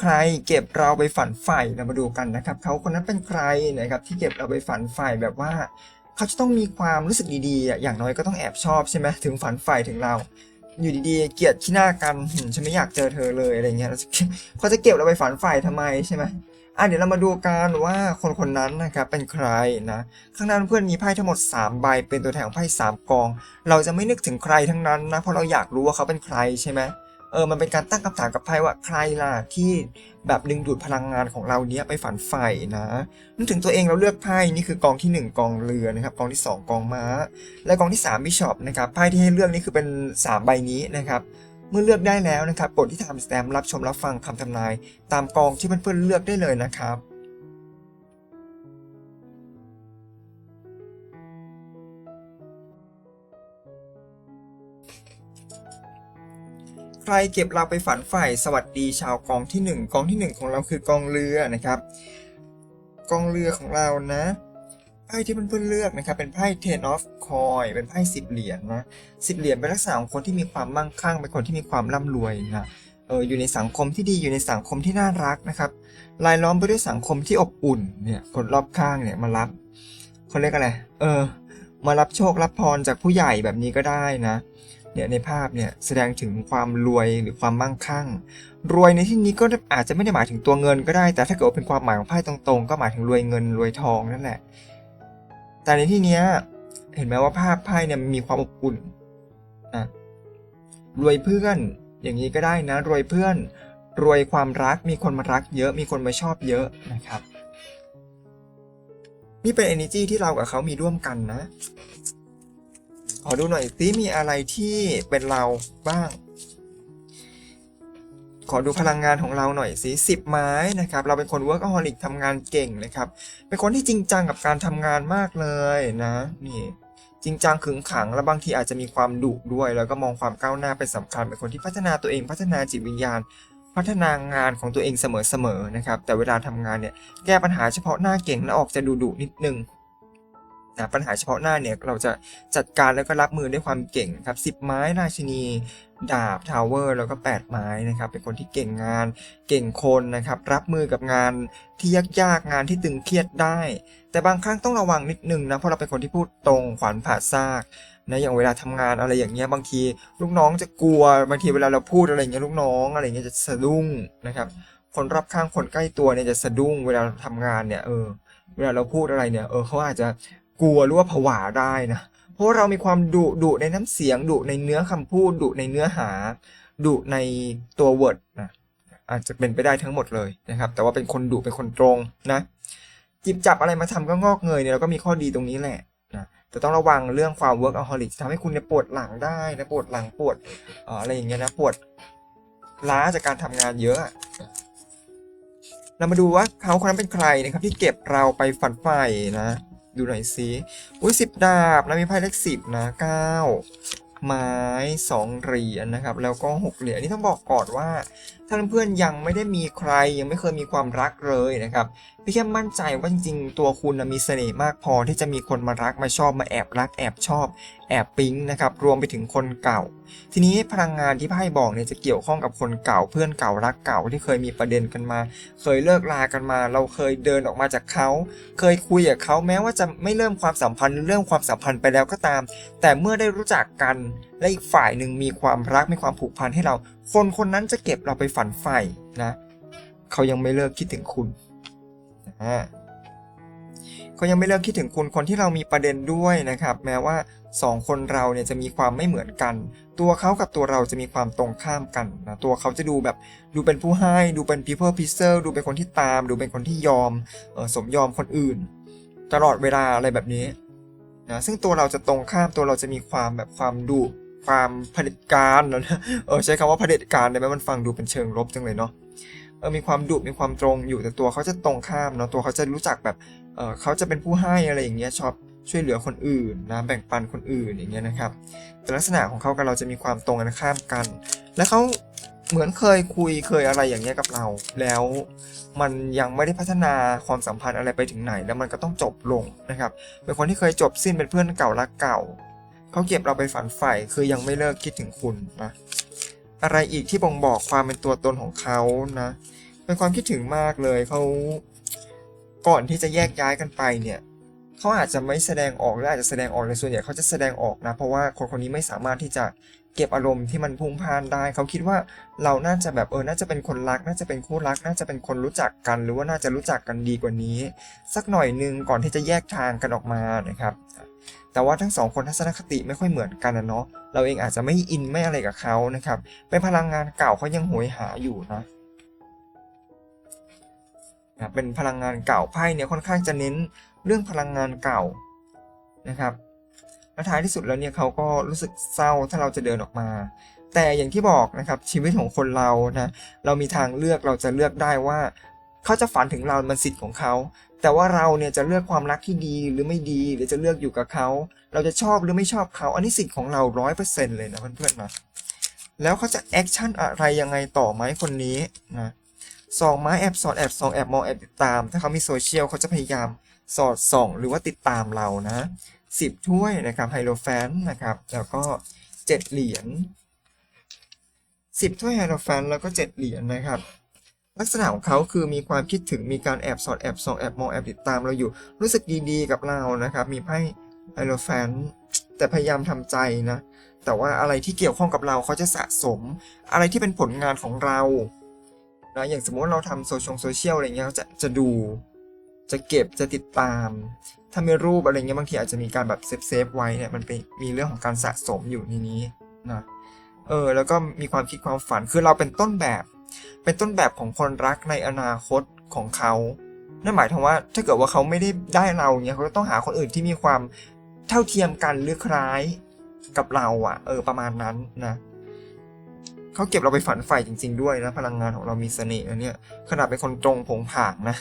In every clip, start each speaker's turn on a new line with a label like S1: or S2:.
S1: ใครเก็บเราไปฝันใฝ่เรามาดูกันนะครับเขาคนนั้นเป็นใครนะครับที่เก็บเราไปฝันใฝ่แบบว่าเขาจะต้องมีความรู้สึกดีๆอย่างน้อยก็ต้องแอบชอบใช่ไหมถึงฝันใฝ่ถึงเรา อยู่ดีๆ เกลียดขี้หน้ากันฉันไม่อยากเจอเธอเลยอะไรเงี้ยเขาจะเก็บเราไปฝันใฝ่ทำไมใช่ไหม อะเดี๋ยวเรามาดูกันว่าคนคนนั้นนะครับเป็นใครนะข้างหน้าเพื่อนมีไพ่ทั้งหมด 3 ใบเป็นตัวแทนของไพ่3กอง เราจะไม่นึกถึงใครทั้งนั้นนะเพราะเราอยากรู้ว่าเขาเป็นใครใช่ไหมเออมันเป็นการตั้งคำถามกับไพ่ว่าใครล่ะที่แบบดึงดูดพลังงานของเราเนี้ยไปฝันใฝ่นะนึกถึงตัวเองเราเลือกไพ่นี่คือกองที่ 1 กองเรือนะครับกองที่ 2 กองม้า และกองที่3บิชอปนะครับไพ่ที่ให้เลือกนี่คือเป็น 3 ใบนี้นะครับ มื่อเลือกได้แล้วนะครับกดที่ทำสแตมรับชมรับฟังคำทำนาย ตามกองที่เพื่อนๆเลือกได้เลยนะครับใครเก็บเราไปฝันใฝ่สวัสดีชาวกองที่หนึ่งกองที่หนึ่งของเราคือกองเรือนะครับ กองเรือของเรานะ ไพ่ที่เพื่อนๆเลือกนะครับเป็นไพ่ ten of coin เป็นไพ่สิบเหรียญนะสิบเหรียญเป็นลักษณะของคนที่มีความมั่งคั่งเป็นคนที่มีความร่ำรวยนะเอออยู่ในสังคมที่ดีอยู่ในสังคมที่น่ารักนะครับรายล้อมไปด้วยสังคมที่อบอุ่นเนี่ยคนรอบข้างเนี่ยมารับเขาเรียกอะไรเออมารับโชครับพรจากผู้ใหญ่แบบนี้ก็ได้นะเนี่ยในภาพเนี่ยแสดงถึงความรวยหรือความมั่งคั่ง รวยในที่นี้ก็อาจจะไม่ได้หมายถึงตัวเงินก็ได้ แต่ถ้าเกิดเป็นความหมายของไพ่ตรงๆ ก็หมายถึงรวยเงินรวยทองนั่นแหละ แต่ในที่เนี้ยเห็นไหมว่าภาพไพ่เนี่ยมีความอบอุ่นนะรวยเพื่อน อย่างนี้ก็ได้นะ รวยเพื่อน รวยความรักมีคนมารักเยอะมีคนมาชอบเยอะนะครับ นี่เป็น energy ที่เรากับเขามีร่วมกันนะขอดูหน่อยสิมีอะไรที่เป็นเราบ้าง ขอดูพลังงานของเราหน่อยสิสิบไม้นะครับ เราเป็นคน workaholic ทำงานเก่งนะครับ เป็นคนที่จริงจังกับการทำงานมากเลยนะ นี่ จริงจังขึงขัง และบางทีอาจจะมีความดุด้วย แล้วก็มองความก้าวหน้าเป็นสำคัญ เป็นคนที่พัฒนาตัวเอง พัฒนาจิตวิญญาณ พัฒนางานของตัวเองเสมอๆนะครับ แต่เวลาทำงานเนี่ย แก้ปัญหาเฉพาะหน้าเก่งและออกจะดุดุนิดนึง นะปัญหาเฉพาะหน้าเนี่ยเราจะจัดการแล้วก็รับมือด้วยความเก่งครับสิบไม้ราชินี ดาบทาวเวอร์แล้วก็ 8 ไม้นะครับเป็นคนที่เก่งงาน เก่งคนนะครับรับมือกับงานที่ยากๆงานที่ตึงเครียดได้ แต่บางครั้งต้องระวังนิดนึงนะเพราะเราเป็นคนที่พูดตรงขวานผ่าซากนะอย่างเวลาทำงานอะไรอย่างเงี้ยบางทีลูกน้องจะกลัวบางทีเวลาเราพูดอะไรเงี้ยลูกน้องอะไรเงี้ยจะสะดุ้งนะครับคนรอบข้างคนใกล้ตัวเนี่ยจะสะดุ้งเวลาเราทำงานเนี่ยเออเวลาเราพูดอะไรเนี่ยเออเขาอาจจะ กลัวหรือว่าผวาได้นะ เพราะเรามีความดุดุในน้ำเสียงดุในเนื้อคำพูดดุในเนื้อหาดุในตัว word นะอาจจะเป็นไปได้ทั้งหมดเลยนะครับ แต่ว่าเป็นคนดุเป็นคนตรงนะจิบจับอะไรมาทำก็งอกเงยเนี่ยเราก็มีข้อดีตรงนี้แหละนะแต่ต้องระวังเรื่องความ workaholic ทำให้คุณเนี่ยปวดหลังได้นะปวดหลังปวดอะไรอย่างเงี้ยนะปวดล้าจากการทำงานเยอะ เรามาดูว่าเขาคนนั้นเป็นใครนะครับที่เก็บเราไปฝันใฝ่นะ ดูหน่อยสิอุ้ยสิบดาบนะมีไพ่เลขสิบนะเก้าไม้สองเหรียญนะครับ แล้วก็หกเหรียญนี่ต้องบอกก่อนว่าถ้าเพื่อนๆยังไม่ได้มีใครยังไม่เคยมีความรักเลยนะครับพี่แค่มั่นใจว่าจริงๆตัวคุณมีเสน่ห์มากพอที่จะมีคนมารักมาชอบมาแอบรักแอบชอบ แอบปิ๊งนะครับรวมไปถึงคนเก่า ทีนี้พลังงานที่ไพ่บอกเนี่ยจะเกี่ยวข้องกับคนเก่า เพื่อนเก่ารักเก่าที่เคยมีประเด็นกันมา เคยเลิกลากันมา เราเคยเดินออกมาจากเขา เคยคุยกับเขาแม้ว่าจะไม่เริ่มความสัมพันธ์หรือเริ่มความสัมพันธ์ไปแล้วก็ตาม แต่เมื่อได้รู้จักกัน และอีกฝ่ายหนึ่งมีความรักมีความผูกพันให้เรา คนคนนั้นจะเก็บเราไปฝันใฝ่นะเขายังไม่เลิกคิดถึงคุณนะเขายังไม่เลิกคิดถึงคุณคนที่เรามีประเด็นด้วยนะครับ แม้ว่าสองคนเราเนี่ยจะมีความไม่เหมือนกัน ตัวเขากับตัวเราจะมีความตรงข้ามกันนะตัวเขาจะดูแบบดูเป็นผู้ให้ ดูเป็น people pleaser ดูเป็นคนที่ตาม ดูเป็นคนที่ยอมออสมยอมคนอื่น ตลอดเวลาอะไรแบบนี้นะซึ่งตัวเราจะตรงข้ามตัวเราจะมีความแบบความดุ ความเผด็จการแล้วนะเออใช้คำว่าเผด็จการได้ไหมมันฟังดูเป็นเชิงลบจังเลยเนาะเออมีความดุมีความตรงอยู่แต่ตัวเขาจะตรงข้ามเนาะตัวเขาจะรู้จักแบบเออเขาจะเป็นผู้ให้อะไรอย่างเงี้ยชอบช่วยเหลือคนอื่นนะแบ่งปันคนอื่นอย่างเงี้ยนะครับแต่ลักษณะของเขากับเราจะมีความตรงกันข้ามกัน และเขาเหมือนเคยคุยเคยอะไรอย่างเงี้ยกับเรา แล้วมันยังไม่ได้พัฒนาความสัมพันธ์อะไรไปถึงไหน แล้วมันก็ต้องจบลงนะครับเป็นคนที่เคยจบสิ้นเป็นเพื่อนเก่ารักเก่า เขาเก็บเราไปฝันใฝ่คือยังไม่เลิกคิดถึงคุณนะอะไรอีกที่บ่งบอกความเป็นตัวตนของเขานะเป็นความคิดถึงมากเลยเขาก่อนที่จะแยกย้ายกันไปเนี่ยเขาอาจจะไม่แสดงออกหรืออาจจะแสดงออกในส่วนใหญ่เขาจะแสดงออกนะ เพราะว่าคนคนนี้ไม่สามารถที่จะเก็บอารมณ์ที่มันพุ่งพ่านได้ เขาคิดว่าเราน่าจะแบบเออ น่าจะเป็นคนรัก น่าจะเป็นคู่รัก น่าจะเป็นคนรู้จักกัน หรือว่าน่าจะรู้จักกันดีกว่านี้ สักหน่อยหนึงก่อนที่จะแยกทางกันออกมานะครับ แต่ว่าทั้งสองคนทัศนคติไม่ค่อยเหมือนกันนะเนาะ เราเองอาจจะไม่อินไม่อะไรกับเขานะครับ เป็นพลังงานเก่าเขายังหวยหาอยู่นะนะเป็นพลังงานเก่าไพ่เนี่ยค่อนข้างจะเน้นเรื่องพลังงานเก่านะครับและท้ายที่สุดแล้วเนี่ยเขาก็รู้สึกเศร้าถ้าเราจะเดินออกมา แต่อย่างที่บอกนะครับชีวิตของคนเรานะเรามีทางเลือกเราจะเลือกได้ว่า เขาจะฝันถึงเรามันสิทธิ์ของเขา แต่ว่าเราเนี่ยจะเลือกความรักที่ดีหรือไม่ดีหรือจะเลือกอยู่กับเขา เราจะชอบหรือไม่ชอบเขาอันนี้สิทธิ์ของเราร้อยเปอร์เซ็นต์เลยนะเพื่อนๆนะแล้วเขาจะแอคชั่นอะไรยังไงต่อไหมคนนี้นะสองไม้แอบสอดแอบส่องแอบมองแอบติดตาม ถ้าเขามีโซเชียลเขาจะพยายามสอดส่อง หรือว่าติดตามเรานะสิบถ้วยนะครับไฮโลแฟนนะครับแล้วก็เจ็ดเหรียญสิบถ้วยไฮโลแฟนแล้วก็เจ็ดเหรียญนะครับ ลักษณะของเขาคือมีความคิดถึงมีการแอบสอดแอบส่องแอบมองแอบติดตามเราอยู่ รู้สึกดีๆกับเรานะครับมีไพ่ไอโลแฟนแต่พยายามทำใจนะแต่ว่าอะไรที่เกี่ยวข้องกับเราเขาจะสะสม อะไรที่เป็นผลงานของเรานะอย่างสมมติเราทำโซเชียลโซเชียลอะไรเงี้ยเขาจะจะดู จะเก็บจะติดตาม ถ้ามีรูปอะไรเงี้ยบางทีอาจจะมีการแบบเซฟเซฟไว้เนี่ยมันเป็นมีเรื่องของการสะสมอยู่ในนี้นะเออแล้วก็มีความคิดความฝันคือเราเป็นต้นแบบ เป็นต้นแบบของคนรักในอนาคตของเขา นั่นหมายถึงว่าถ้าเกิดว่าเขาไม่ได้ได้เราเนี่ยเขาก็ต้องหาคนอื่นที่มีความเท่าเทียมกันหรือคล้ายกับเราอะ่ะ เออประมาณนั้นนะ เขาเก็บเราไปฝันใฝ่จริง ๆ ด้วยนะพลังงานของเรามีเสน่ห์นะเนี่ยขนาดเป็นคนตรงผงผางนะ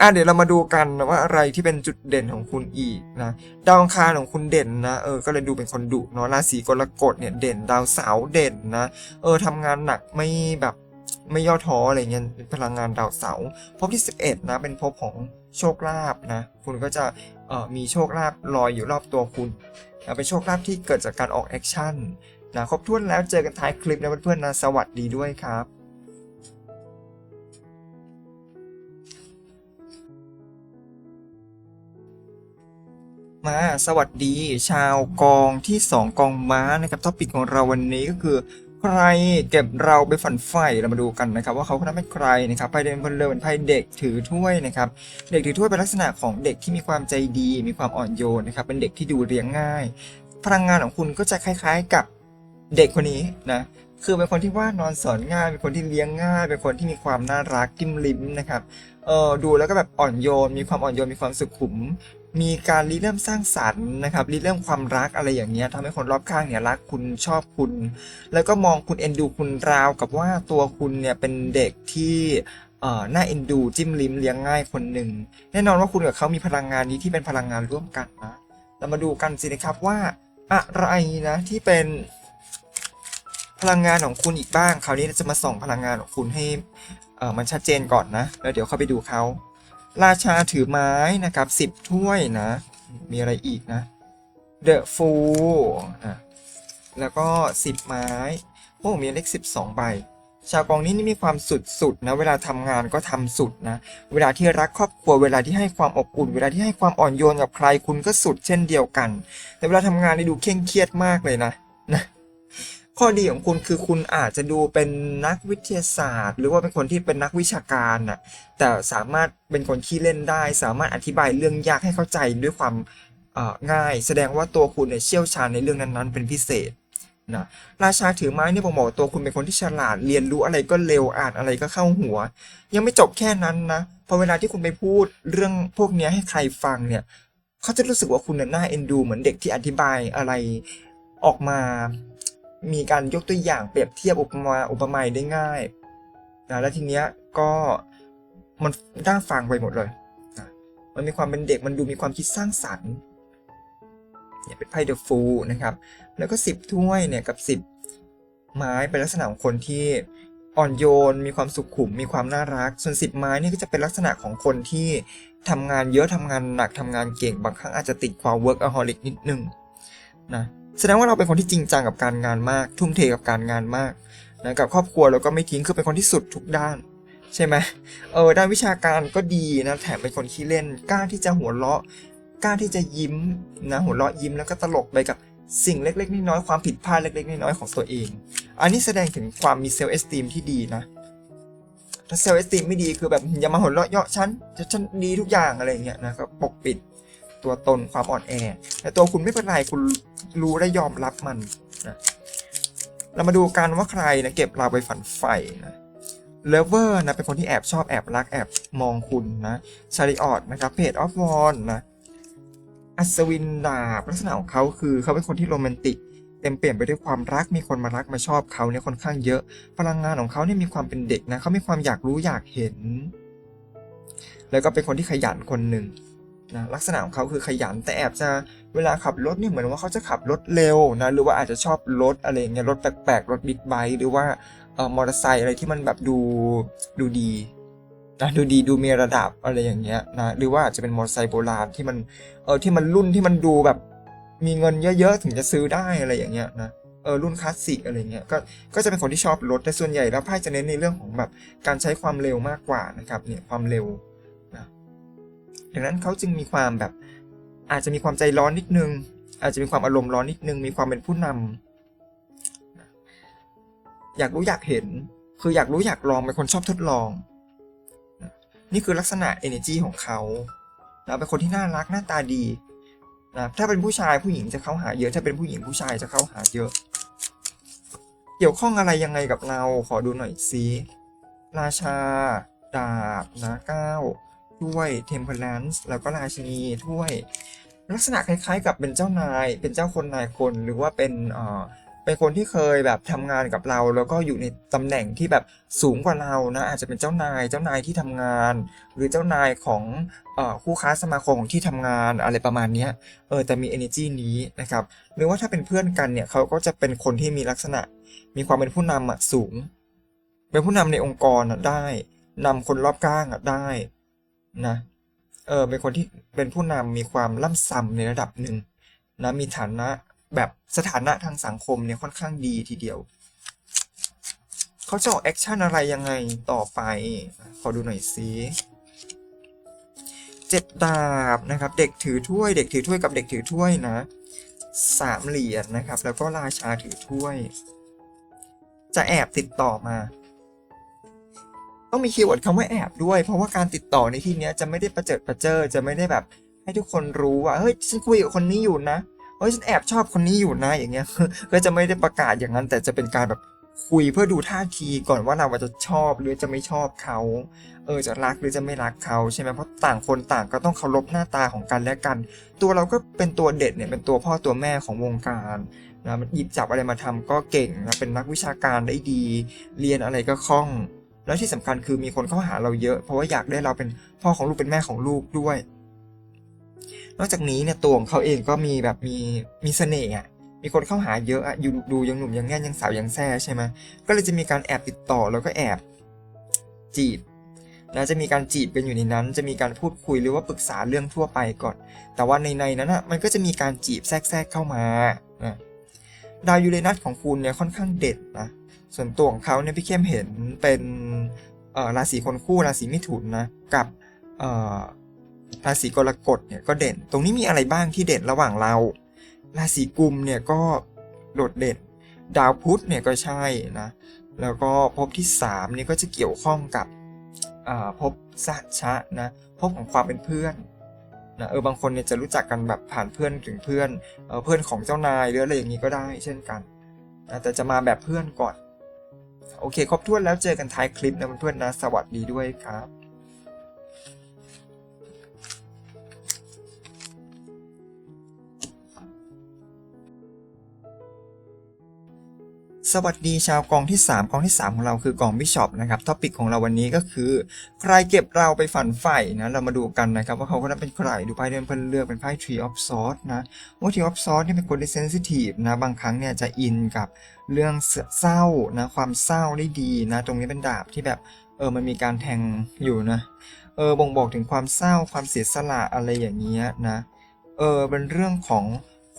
S1: อะเดี๋ยวเรามาดูกันว่าอะไรที่เป็นจุดเด่นของคุณอีกนะดาวอังคารของคุณเด่นนะเออก็เลยดูเป็นคนดุเนาะราศีกรกฎเนี่ยเด่นดาวเสาร์เด่นนะเออทำงานหนักไม่แบบไม่ย่อท้ออะไรเงี้ยเป็นพลังงานดาวเสาร์ภพที่ 11 นะ เป็นภพของโชคลาภนะ คุณก็จะเออมีโชคลาภลอยอยู่รอบตัวคุณเป็นโชคลาภที่เกิดจากการออกแอคชั่น นะครบถ้วนแล้วเจอกันท้ายคลิปนะเพื่อนๆนะสวัสดีด้วยครับมาสวัสดีชาวกองที่ 2 กองม้านะครับท็อปิกของเราวันนี้ก็คือ ใครเก็บเราไปฝันใฝ่เรามาดูกันนะครับ ว่าเขาคนนั้นเป็นใครนะครับไพ่เดินพลเรือเป็นไพ่เด็กถือถ้วยนะครับเด็กถือถ้วยเป็นลักษณะของเด็กที่มีความใจดี มีความอ่อนโยนนะครับเป็นเด็กที่ดูเลี้ยงง่าย พลังงานของคุณก็จะคล้าย ๆ กับ เด็กคนนี้นะคือเป็นคนที่ว่านอนสอนง่ายเป็นคนที่เลี้ยงง่าย เป็นคนที่มีความน่ารักจิ้มลิ้มนะครับเออดูแล้วก็แบบอ่อนโยน มีความอ่อนโยนมีความสุขุม มีการริเริ่มสร้างสรรค์นะครับริเริ่มความรักอะไรอย่างเงี้ยทำให้คนรอบข้างเนี่ยรักคุณชอบคุณ แล้วก็มองคุณเอ็นดูคุณราวกับว่าตัวคุณเนี่ยเป็นเด็กที่เอ่อน่าเอ็นดูจิ้มลิ้มเลี้ยงง่ายคนหนึ่งแน่นอนว่าคุณกับเขามีพลังงานนี้ที่เป็นพลังงานร่วมกันนะเรามาดูกันสินะครับว่าอะไรนะที่เป็น พลังงานของคุณอีกบ้าง คราวนี้จะมาส่องพลังงานของคุณให้มันชัดเจนก่อนนะ แล้วเดี๋ยวเข้าไปดูเขาราชาถือไม้นะครับสิบถ้วยนะ มีอะไรอีกนะเดอะฟูนะแล้วก็สิบไม้โอ้มีเลขสิบสองใบชาวกองนี้นี่มีความสุดๆนะเวลาทำงานก็ทำสุดนะ เวลาที่รักครอบครัวเวลาที่ให้ความอบอุ่น เวลาที่ให้ความอ่อนโยนกับใครคุณก็สุดเช่นเดียวกัน แต่เวลาทำงานนี่ดูเคร่งเครียดมากเลยนะนะ ข้อดีของคุณคือคุณอาจจะดูเป็นนักวิทยาศาสตร์ หรือว่าเป็นคนที่เป็นนักวิชาการน่ะแต่สามารถเป็นคนขี้เล่นได้ สามารถอธิบายเรื่องยากให้เข้าใจด้วยความง่าย แสดงว่าตัวคุณเนี่ยเชี่ยวชาญในเรื่องนั้นๆ เป็นพิเศษนะราชาถือไม้เนี่ยผมบอกตัวคุณเป็นคนที่ฉลาดเรียนรู้อะไรก็เร็วอ่านอะไรก็เข้าหัว ยังไม่จบแค่นั้นนะพอเวลาที่คุณไปพูดเรื่องพวกนี้ให้ใครฟังเนี่ยเขาจะรู้สึกว่าคุณน่ะน่าเอ็นดู เหมือนเด็กที่อธิบายอะไรออกมา มีการยกตัวอย่างเปรียบเทียบอุปมาอุปไมยได้ง่ายนะแล้วทีเนี้ยก็มันน่าฟังไปหมดเลยนะมันมีความเป็นเด็กมันดูมีความคิดสร้างสรรค์เนี่ยเป็นไพ่เดอะฟูนะครับ แล้วก็สิบถ้วยเนี่ยกับสิบไม้เป็นลักษณะของคนที่อ่อนโยน มีความสุขุม มีความน่ารัก ส่วนสิบไม้นี่ก็จะเป็นลักษณะของคนที่ทำงานเยอะทำงานหนักทำงานเก่ง บางครั้งอาจจะติดความ workaholic นิดนึงนะ แสดงว่าเราเป็นคนที่จริงจังกับการงานมาก ทุ่มเทกับการงานมากนะกับครอบครัวเราก็ไม่ทิ้งคือเป็นคนที่สุดทุกด้าน ใช่ไหมเออด้านวิชาการก็ดีนะแถมเป็นคนขี้เล่นกล้าที่จะหัวเราะกล้าที่จะยิ้มนะหัวเราะยิ้มแล้วก็ตลกไปกับสิ่งเล็ก ๆน้อยๆความผิดพลาดเล็ก ๆน้อยๆของตัวเอง อันนี้แสดงถึงความมีเซลล์เอสติมที่ดีนะถ้าเซลล์เอสติมไม่ดีคือแบบอย่ามาหัวเราะเยาะฉันจะฉันดีทุกอย่างอะไรเงี้ยนะก็ปกปิด ตัวตนความอ่อนแอ แต่ตัวคุณไม่เป็นไรคุณรู้และยอมรับมันนะเรามาดูกันว่าใครนะเก็บเราไปฝันใฝ่นะเลเวอร์นะเป็นคนที่แอบชอบแอบรักแอบมองคุณนะชาริออตนะครับเพจออฟวอนนะอัศวินดาบลักษณะของเขาคือเขาเป็นคนที่โรแมนติกเต็มเปลี่ยนไปด้วยความรักมีคนมารักมาชอบเขาเนี่ยค่อนข้างเยอะ พลังงานของเขาเนี่ยมีความเป็นเด็กนะเขามีความอยากรู้อยากเห็น แล้วก็เป็นคนที่ขยันคนหนึ่ง นะลักษณะของเขาคือขยันแต่แอบจะเวลาขับรถเนี่ยเหมือนว่าเขาจะขับรถเร็วนะหรือว่าอาจจะชอบรถอะไรเงี้ยรถแปลกๆรถบิ๊กไบค์หรือว่าเอ่อมอเตอร์ไซค์อะไรที่มันแบบดูดูดีนะดูดีดูมีระดับอะไรอย่างเงี้ยนะหรือว่าอาจจะเป็นมอเตอร์ไซค์โบราณที่มันเออที่มันรุ่นที่มันดูแบบมีเงินเยอะๆถึงจะซื้อได้อะไรอย่างเงี้ยนะเออรุ่นคลาสสิกอะไรเงี้ยก็ก็จะเป็นคนที่ชอบรถแต่ส่วนใหญ่แล้วไพ่จะเน้นในเรื่องของแบบการใช้ความเร็วมากกว่านะครับเนี่ยความเร็ว ดังนั้นเขาจึงมีความแบบอาจจะมีความใจร้อนนิดนึง อาจจะมีความอารมณ์ร้อนนิดนึง มีความเป็นผู้นำนะอยากรู้อยากเห็น คืออยากรู้อยากลองเป็นคนชอบทดลอง นี่คือลักษณะ energy ของเขานะเป็นคนที่น่ารักหน้าตาดีนะถ้าเป็นผู้ชายผู้หญิงจะเข้าหาเยอะถ้าเป็นผู้หญิงผู้ชายจะเข้าหาเยอะ เกี่ยวข้องอะไรยังไงกับเราขอดูหน่อยสิราชา ดาบนะเก้า ถ้วยเทมเพลนส์แล้วก็ราชินีถ้วย ลักษณะคล้ายๆ กับเป็นเจ้านาย เป็นเจ้าคนนายคนหรือว่าเป็นเอ่อเป็นคนที่เคยแบบทำงานกับเรา แล้วก็อยู่ในตำแหน่งที่แบบสูงกว่าเรานะอาจจะเป็นเจ้านายเจ้านายที่ทำงาน หรือเจ้านายของอคู่ค้าสมาคมของที่ทำงานอะไรประมาณนี้เออแต่มี energy นี้นะครับหรือว่าถ้าเป็นเพื่อนกันเนี่ยเขาก็จะเป็นคนที่มีลักษณะ มีความเป็นผู้นำสูง เป็นผู้นำในองค์กรอะได้นำคนรอบข้างอะได้ นะ เออเป็นคนที่เป็นผู้นำมีความล่ำซ้ำในระดับหนึ่งนะมีฐานะแบบสถานะทางสังคมเนี่ยค่อนข้างดีทีเดียว เขาจะออกแอคชั่นอะไรยังไงต่อไป ขอดูหน่อยสิเจ็ดดาบนะครับ เด็กถือถ้วย เด็กถือถ้วยกับเด็กถือถ้วยนะสามเหรียญนะครับ แล้วก็ราชาถือถ้วย จะแอบติดต่อมา ต้องมีคีย์เวิร์ดคำว่าแอบด้วย เพราะว่าการติดต่อในที่นี้จะไม่ได้ประเจิดประเจิอจะไม่ได้แบบ ให้ทุกคนรู้ว่าเฮ้ยฉันคุยกับคนนี้อยู่นะเฮ้ยฉันแอบชอบคนนี้อยู่นะอย่างเงี้ยก็จะไม่ได้ประกาศอย่างนั้น แต่จะเป็นการแบบคุยเพื่อดูท่าทีก่อนว่าเราจะชอบหรือจะไม่ชอบเขาเออจะรักหรือจะไม่รักเขาใช่ไหมเพราะต่างคนต่างก็ต้องเคารพหน้าตาของกันและกัน ตัวเราก็เป็นตัวเด็ดเนี่ยเป็นตัวพ่อตัวแม่ของวงการนะมันหยิบจับอะไรมาทำก็เก่งนะเป็นนักวิชาการได้ดี เรียนอะไรก็คล่อง แล้วที่สำคัญคือมีคนเข้าหาเราเยอะ เพราะว่าอยากได้เราเป็นพ่อของลูกเป็นแม่ของลูกด้วย นอกจากนี้เนี่ยตัวของเขาเองก็มีแบบมีมีเสน่ห์อะมีคนเข้าหาเยอะอะอยู่ดูยังหนุ่มยังแน่ยังสาวยังแซ่ใช่ไหมก็เลยจะมีการแอบติดต่อแล้วก็แอบจีบนะจะมีการจีบกันอยู่ในนั้น จะมีการพูดคุยหรือว่าปรึกษาเรื่องทั่วไปก่อน แต่ว่าในในนั้นอะมันก็จะมีการจีบแทรกๆเข้ามานะดาวยูเรนัสของคุณเนี่ยค่อนข้างเด็ดนะ ส่วนตัวของเขาเนี่ยพี่เข้มเห็นเป็นราศีคนคู่ราศีมิถุนนะกับราศีกรกฎเนี่ยก็เด่น ตรงนี้มีอะไรบ้างที่เด่นระหว่างเรา ราศีกุมเนี่ยก็โดดเด่น ดาวพุธเนี่ยก็ใช่นะแล้วก็ภพที่3เนี่ยก็จะเกี่ยวข้องกับอ่าภพสัชชะนะภพของความเป็นเพื่อนนะเออบางคนเนี่ยจะรู้จักกันแบบผ่านเพื่อนถึงเพื่อนเออเพื่อนของเจ้านายหรืออะไรอย่างนี้ก็ได้เช่นกันนะแต่จะมาแบบเพื่อนก่อน โอเค ครบถ้วนแล้วเจอกันท้ายคลิปนะเพื่อนๆนะ สวัสดีด้วยครับ สวัสดีชาวกองที่ 3 กองที่ 3 ของเราคือกองบิชอปนะครับท็อปิกของเราวันนี้ก็คือ ใครเก็บเราไปฝันใฝ่นะเรามาดูกันนะครับ ว่าเขาคนนั้นเป็นใครดูไพ่เดินเพื่อนเลือกเป็นไพ่ Tree of Swords นะว่า Tree of Swords นี่เป็นคนที่เซนซิทีฟนะบางครั้งเนี่ยจะอินกับเรื่องเศร้านะความเศร้าได้ดีนะตรงนี้เป็นดาบที่แบบเออมันมีการแทงอยู่นะเออบ่งบอกถึงความเศร้าความเสียสละอะไรอย่างเงี้ยนะเออเป็นเรื่องของ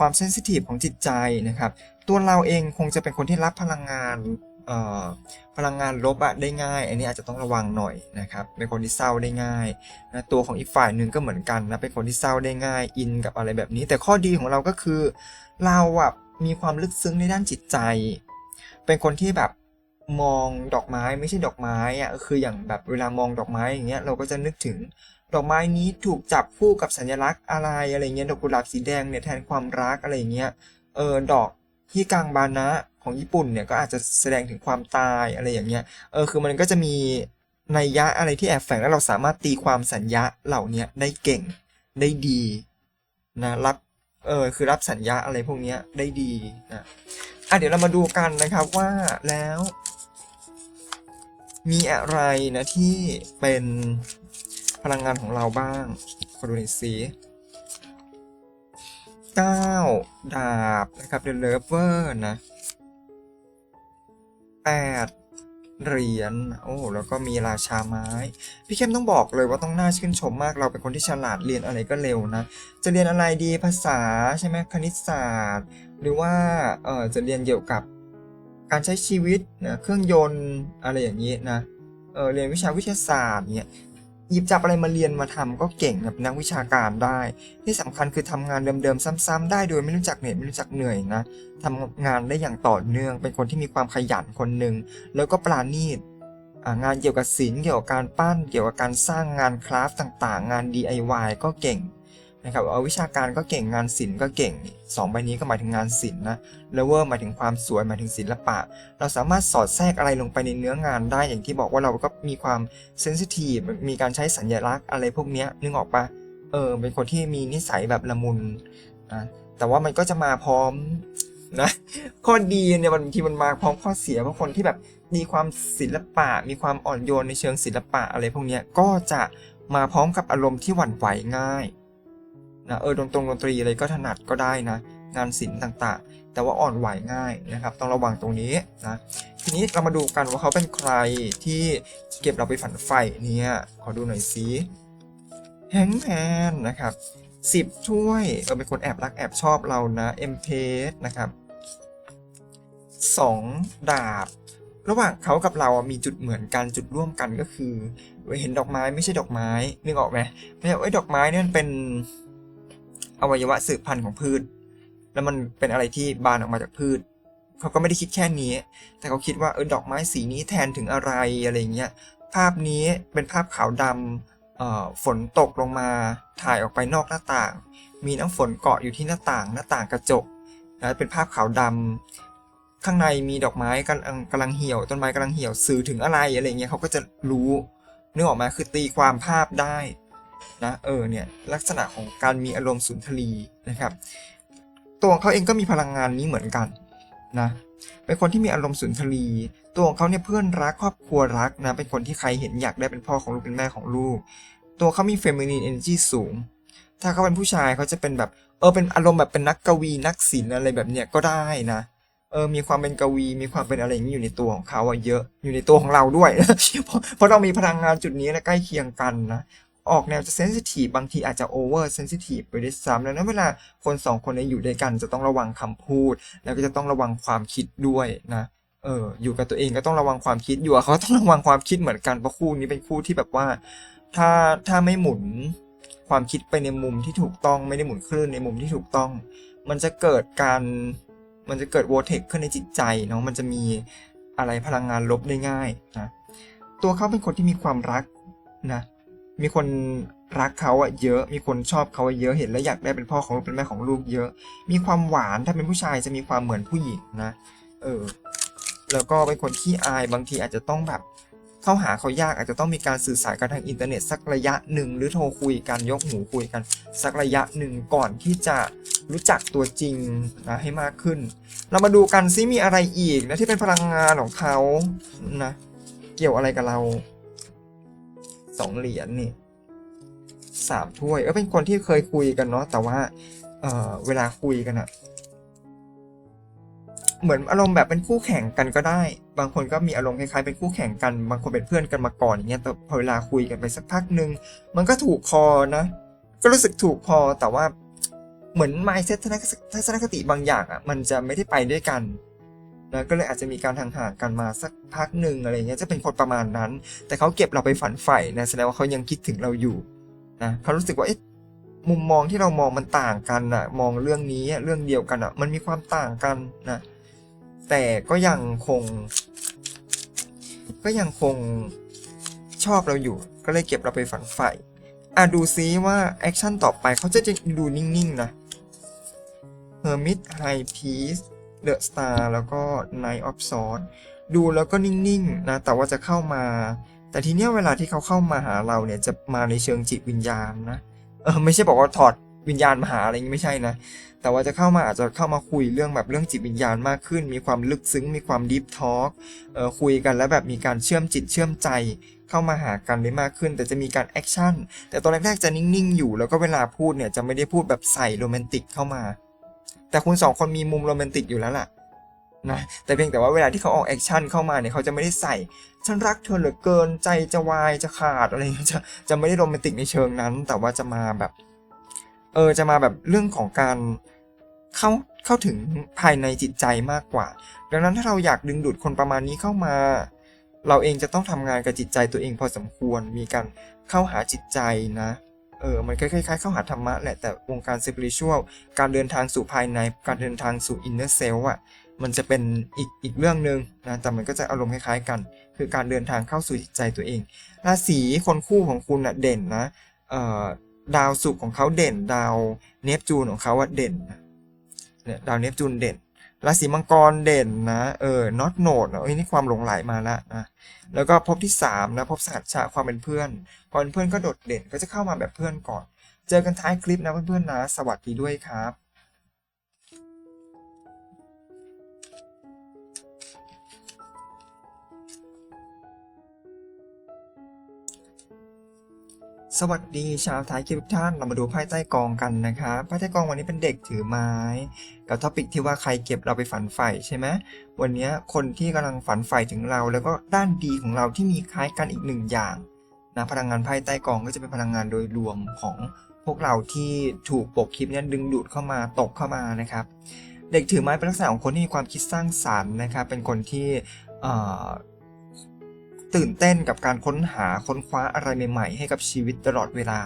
S1: ความเซนซิทีฟของจิตใจนะครับ ตัวเราเองคงจะเป็นคนที่รับพลังงานพลังงานลบอะได้ง่าย อันนี้อาจจะต้องระวังหน่อยนะครับเป็นคนที่เศร้าได้ง่ายนะตัวของอีกฝ่ายหนึ่งก็เหมือนกันนะเป็นคนที่เศร้าได้ง่าย อินกับอะไรแบบนี้ แต่ข้อดีของเราก็คือ เราอะมีความลึกซึ้งในด้านจิตใจ เป็นคนที่แบบมองดอกไม้ไม่ใช่ดอกไม้อะคืออย่างแบบเวลามองดอกไม้อย่างเงี้ยเราก็จะนึกถึงดอกไม้นี้ถูกจับคู่กับสัญลักษณ์อะไรอะไรเงี้ยดอกกุหลาบสีแดงเนี่ยแทนความรักอะไรเงี้ยเออดอก ที่กังบานะของญี่ปุ่นเนี่ยก็อาจจะแสดงถึงความตายอะไรอย่างเงี้ย เออคือมันก็จะมีนัยยะอะไรที่แอบแฝงแล้วเราสามารถตีความสัญญาเหล่าเนี้ยได้เก่งได้ดีนะรับเออคือรับสัญญาอะไรพวกเนี้ยได้ดีนะอะเดี๋ยวเรามาดูกันนะครับว่าแล้ว มีอะไรนะที่เป็นพลังงานของเราบ้างขอดูหน่อยสิ เก้าดาบนะครับ The Lover นะแปดเหรียญโอ้แล้วก็มีราชาไม้ พี่เข้มต้องบอกเลยว่าต้องน่าชื่นชมมากเราเป็นคนที่ฉลาดเรียนอะไรก็เร็วนะ จะเรียนอะไรดีภาษาใช่ไหมคณิตศาสตร์ หรือว่าเออจะเรียนเกี่ยวกับการใช้ชีวิตนะเครื่องยนต์อะไรอย่างนี้นะเออเรียนวิชาวิทยาศาสตร์เนี่ย หยิบจับอะไรมาเรียนมาทำก็เก่งแบบนักวิชาการได้ ที่สำคัญคือทำงานเดิมๆซ้ำๆได้โดยไม่รู้จักเหนื่อยไม่รู้จักเหนื่อยนะทำงานได้อย่างต่อเนื่อง เป็นคนที่มีความขยันคนหนึ่งแล้วก็ปราณีตงานเกี่ยวกับศิลป์เกี่ยวกับการปั้น เกี่ยวกับการสร้างงานคราฟต์ต่างๆ งาน DIY ก็เก่ง นะครับเอาวิชาการก็เก่งงานศิลป์ก็เก่งสองใบนี้ก็หมายถึงงานศิลป์นะแล้วเวอร์หมายถึงความสวยหมายถึงศิลปะ เราสามารถสอดแทรกอะไรลงไปในเนื้องานได้อย่างที่บอกว่าเราก็มีความเซนซิทีฟมีการใช้สัญลักษณ์อะไรพวกนี้นึกออกปะเออเป็นคนที่มีนิสัยแบบละมุนนะแต่ว่ามันก็จะมาพร้อมนะข้อดีเนี่ยบางทีมันมาพร้อมข้อเสียเพราะคนที่แบบมีความศิลปะ มีความอ่อนโยนในเชิงศิลปะอะไรพวกนี้ก็จะมาพร้อมกับอารมณ์ที่หวั่นไหวง่าย นะเออดนตรงดนตรีอะไรก็ถนัดก็ได้นะงานศิลป์ต่างๆ แต่ว่าอ่อนไหวง่ายนะครับ ต้องระวังตรงนี้นะทีนี้เรามาดูกันว่าเขาเป็นใครที่เก็บเราไปฝันใฝ่เนี่ยขอดูหน่อยสิแฮงแมนนะครับสิบถ้วยเออเป็นคนแอบรักแอบชอบเรานะเอ็มเพสนะครับสองดาบ ระหว่างเขากับเรามีจุดเหมือนกันจุดร่วมกันก็คือ เห็นดอกไม้ไม่ใช่ดอกไม้นึกออกไหมไม่ใช่ไอ้ดอกไม้เนี่ยมันเป็น อวัยวะสืบพันธุ์ของพืช แล้วมันเป็นอะไรที่บานออกมาจากพืช เขาก็ไม่ได้คิดแค่นี้ แต่เขาคิดว่าเออดอกไม้สีนี้แทนถึงอะไรอะไรเงี้ย ภาพนี้เป็นภาพขาวดำฝนตกลงมาถ่ายออกไปนอกหน้าต่าง มีน้ำฝนเกาะอยู่ที่หน้าต่างหน้าต่างกระจกนะเป็นภาพขาวดำข้างในมีดอกไม้กำลังกำลังเหี่ยวต้นไม้กำลังเหี่ยวสื่อถึงอะไรอะไรเงี้ยเขาก็จะรู้นึกออกมาคือตีความภาพได้ นะเออเนี่ยลักษณะของการมีอารมณ์สุนทรีนะครับ ตัวของเขาเองก็มีพลังงานนี้เหมือนกันนะเป็นคนที่มีอารมณ์สุนทรีตัวของเขาเนี่ยเพื่อนรักครอบครัวรักนะเป็นคนที่ใครเห็นอยากได้เป็นพ่อของลูกเป็นแม่ของลูก ตัวเขามีเฟมินีนเอเนจีสูง ถ้าเขาเป็นผู้ชายเขาจะเป็นแบบเออเป็นอารมณ์แบบเป็นนักกวีนักศิลป์อะไรแบบเนี้ยก็ได้นะเออมีความเป็นกวี มีความเป็นอะไรอย่างนี้อยู่ในตัวของเขาอะเยอะ อยู่ในตัวของเราด้วย เพราะเพราะเรามีพลังงานจุดนี้นะใกล้เคียงกันนะ ออกแนวจะเซนซิทีฟบางทีอาจจะโอเวอร์เซนซิทีฟไปด้วยซ้ำดังนั้นเวลาคนสองคนเนี้อยู่ด้วยกันจะต้องระวังคำพูด แล้วก็จะต้องระวังความคิดด้วยนะเอออยู่กับตัวเองก็ต้องระวังความคิดอยู่เขาต้องระวังความคิดเหมือนกันเพราะคู่นี้เป็นคู่ที่แบบว่า ถ้าถ้าไม่หมุนความคิดไปในมุมที่ถูกต้องไม่ได้หมุนคลื่นในมุมที่ถูกต้อง มันจะเกิดการมันจะเกิดโวเทคขึ้นในจิตใจเนาะมันจะมีอะไรพลังงานลบได้ง่ายนะตัวเขาเป็นคนที่มีความรักนะ มีคนรักเขาอะเยอะ มีคนชอบเขาอะเยอะ เห็นแล้วอยากได้เป็นพ่อของลูกเป็นแม่ของลูกเยอะ มีความหวาน ถ้าเป็นผู้ชายจะมีความเหมือนผู้หญิงนะ เออ แล้วก็เป็นคนที่อาย บางทีอาจจะต้องแบบเข้าหาเขายาก อาจจะต้องมีการสื่อสารกันทางอินเทอร์เน็ตสักระยะหนึ่ง หรือโทรคุยกันยกหูคุยกัน สักระยะหนึ่งก่อนที่จะรู้จักตัวจริงนะให้มากขึ้น เรามาดูกันซิมีอะไรอีกนะที่เป็นพลังงานของเขานะ เกี่ยวอะไรกับเรา สองเหรียญนี่สามถ้วยเออเป็นคนที่เคยคุยกันเนาะแต่ว่า เออเวลาคุยกันอะเหมือนอารมณ์แบบเป็นคู่แข่งกันก็ได้ บางคนก็มีอารมณ์คล้ายๆเป็นคู่แข่งกัน บางคนเป็นเพื่อนกันมาก่อนอย่างเงี้ยแต่พอเวลาคุยกันไปสักพักหนึ่งมันก็ถูกคอนะ ก็รู้สึกถูกคอแต่ว่าเหมือน mindset ทัศนทัศนคติบางอย่างอะ มันจะไม่ได้ไปด้วยกัน นะก็เลยอาจจะมีการห่างๆกันมาสักพักหนึ่งอะไรเงี้ยจะเป็นคนประมาณนั้น แต่เขาเก็บเราไปฝันใฝ่นะแสดงว่าเขายังคิดถึงเราอยู่นะเขารู้สึกว่าเอ๊ะมุมมองที่เรามองมันต่างกันอะมองเรื่องนี้เรื่องเดียวกันอะมันมีความต่างกันนะแต่ก็ยังคง ก็ยังคงชอบเราอยู่ ก็เลยเก็บเราไปฝันใฝ่อะดูซิว่าแอคชั่นต่อไปเขาจะดูนิ่งๆนะ Hermit High Peace The Star แล้วก็ Night of Swords ดูแล้วก็นิ่งๆนะแต่ว่าจะเข้ามา แต่ทีเนี้ยเวลาที่เขาเข้ามาหาเราเนี่ยจะมาในเชิงจิตวิญญาณนะเออไม่ใช่บอกว่าถอดวิญญาณมาหาอะไรอย่างงี้ไม่ใช่นะ แต่ว่าจะเข้ามาอาจจะเข้ามาคุยเรื่องแบบเรื่องจิตวิญญาณมากขึ้น มีความลึกซึ้ง มีความดีฟทอล์กเออคุยกันแล้วแบบมีการเชื่อมจิตเชื่อมใจ เข้ามาหากันได้มากขึ้น แต่จะมีการแอคชั่น แต่ตอนแรกๆจะนิ่งๆอยู่ แล้วก็เวลาพูดเนี่ยจะไม่ได้พูดแบบใส่โรแมนติกเข้ามา แต่คุณสองคนมีมุมโรแมนติกอยู่แล้วล่ะนะแต่เพียงแต่ว่าเวลาที่เขาออกแอคชั่นเข้ามาเนี่ยเขาจะไม่ได้ใส่ ฉันรักเธอเหลือเกินใจจะวายจะขาดอะไรจะจะไม่ได้โรแมนติกในเชิงนั้น แต่ว่าจะมาแบบ เออจะมาแบบเรื่องของการเข้าเข้าถึงภายในจิตใจมากกว่า ดังนั้นถ้าเราอยากดึงดูดคนประมาณนี้เข้ามา เราเองจะต้องทำงานกับจิตใจตัวเองพอสมควรมีการเข้าหาจิตใจนะ เออมันคล้ายๆเข้าหาธรรมะแหละแต่วงการสปิริชวลการเดินทางสู่ภายในการเดินทางสู่อินเนอร์เซลล์อะมันจะเป็นอีกอีกเรื่องหนึ่งนะแต่มันก็จะอารมณ์คล้ายๆกัน คือการเดินทางเข้าสู่จิตใจตัวเอง ราศีคนคู่ของคุณอะเด่นนะเอ่อดาวศุกร์ของเขาเด่น ดาวเนปจูนของเขาอะเด่นนะเนี่ยดาวเนปจูนเด่น ราศีมังกรเด่นนะเออ not note เอ้ยนี่ความหลงไหลมาละนะแล้วก็พบที่3นะพบสหัชชะความเป็นเพื่อนพอเป็นเพื่อนก็โดดเด่นก็จะเข้ามาแบบเพื่อนก่อน เจอกันท้ายคลิปนะเพื่อนๆนะ สวัสดีด้วยครับ สวัสดีชาวทายคลิปทุกท่านเรามาดูไพ่ใต้กองกันนะครับไพ่ใต้กองวันนี้เป็นเด็กถือไม้ กับท็อปิกที่ว่าใครเก็บเราไปฝันใฝ่ใช่ไหมวันนี้คนที่กำลังฝันใฝ่ถึงเรา แล้วก็ด้านดีของเราที่มีคล้ายกันอีกหนึ่งอย่างนะพลังงานไพ่ใต้กองก็จะเป็นพลังงานโดยรวมของพวกเราที่ถูกปกคลิปนี้ดึงดูดเข้ามาตกเข้ามานะครับ เด็กถือไม้เป็นลักษณะของคนที่มีความคิดสร้างสรรค์นะครับเป็นคนที่ ตื่นเต้นกับการค้นหาค้นคว้าอะไรใหม่ๆ ให้กับชีวิตตลอดเวลา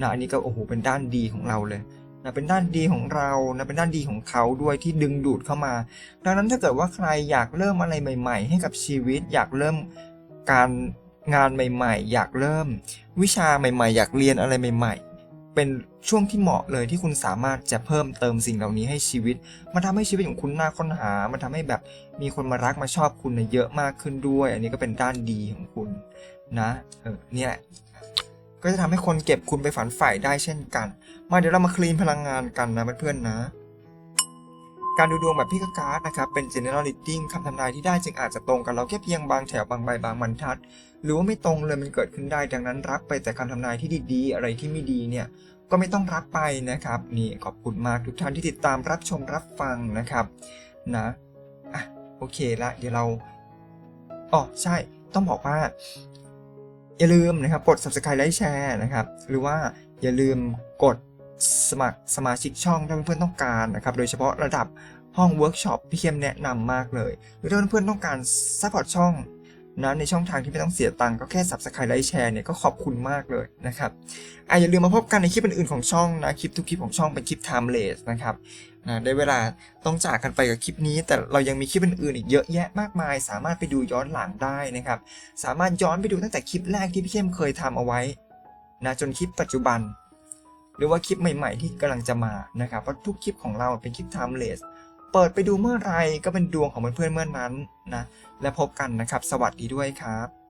S1: นะอันนี้ก็โอ้โหเป็นด้านดีของเราเลยนะเป็นด้านดีของเรานะเป็นด้านดีของเขาด้วยที่ดึงดูดเข้ามา ดังนั้นถ้าเกิดว่าใครอยากเริ่มอะไรใหม่ ๆ ให้กับชีวิต อยากเริ่มการงานใหม่ ๆ อยากเริ่ม วิชาใหม่ ๆ อยากเรียนอะไรใหม่ ๆ เป็นช่วงที่เหมาะเลยที่คุณสามารถจะเพิ่มเติมสิ่งเหล่านี้ให้ชีวิต มันทำให้ชีวิตของคุณน่าค้นหา มันทำให้แบบมีคนมารักมาชอบคุณเนี่ยเยอะมากขึ้นด้วย อันนี้ก็เป็นด้านดีของคุณนะเออเนี่ยแหละก็จะทำให้คนเก็บคุณไปฝันใฝ่ได้เช่นกัน มาเดี๋ยวเรามาคลีนพลังงานกันนะเพื่อนๆนะ การดูดวงแบบพี่กการ์ดนะครับเป็น general reading คำทำนายที่ได้จึงอาจจะตรงกับเราแค่เพียงบางแถวบางใบบางบรรทัด หรือว่าไม่ตรงเลยมันเกิดขึ้นได้ ดังนั้นรับไปแต่คำทำนายที่ดีๆ อะไรที่ไม่ดีเนี่ยก็ไม่ต้องรับไปนะครับ นี่ขอบคุณมากทุกท่านที่ติดตามรับชมรับฟังนะครับนะอะโอเคละเดี๋ยวเราอ๋อใช่ต้องบอกว่า อย่าลืมนะครับกด subscribe ไลค์แชร์นะครับ หรือว่าอย่าลืมกดสมัครสมาชิกช่องถ้าเพื่อนๆต้องการนะครับ โดยเฉพาะระดับห้องเวิร์กช็อปพี่เข้มแนะนำมากเลย หรือถ้าเพื่อนๆต้องการซัพพอร์ตช่อง นะในช่องทางที่ไม่ต้องเสียตังค์ก็แค่ subscribe ไลค์แชร์เนี่ยก็ขอบคุณมากเลยนะครับอะอย่าลืมมาพบกันในคลิปอื่นๆของช่องนะคลิปทุกคลิปของช่องเป็นคลิป timeless นะครับนะได้เวลาต้องจากกันไปกับคลิปนี้ แต่เรายังมีคลิปอื่นๆอีกเยอะแยะมากมาย สามารถไปดูย้อนหลังได้นะครับ สามารถย้อนไปดูตั้งแต่คลิปแรกที่พี่เข้มเคยทำเอาไว้นะจนคลิปปัจจุบัน หรือว่าคลิปใหม่ๆ ที่กำลังจะมานะครับเพราะทุกคลิปของเราเป็นคลิป timeless เปิดไปดูเมื่อไหรก็เป็นดวงของเพื่อนๆเมื่อนั้นนะ และพบกันนะครับ สวัสดีด้วยครับ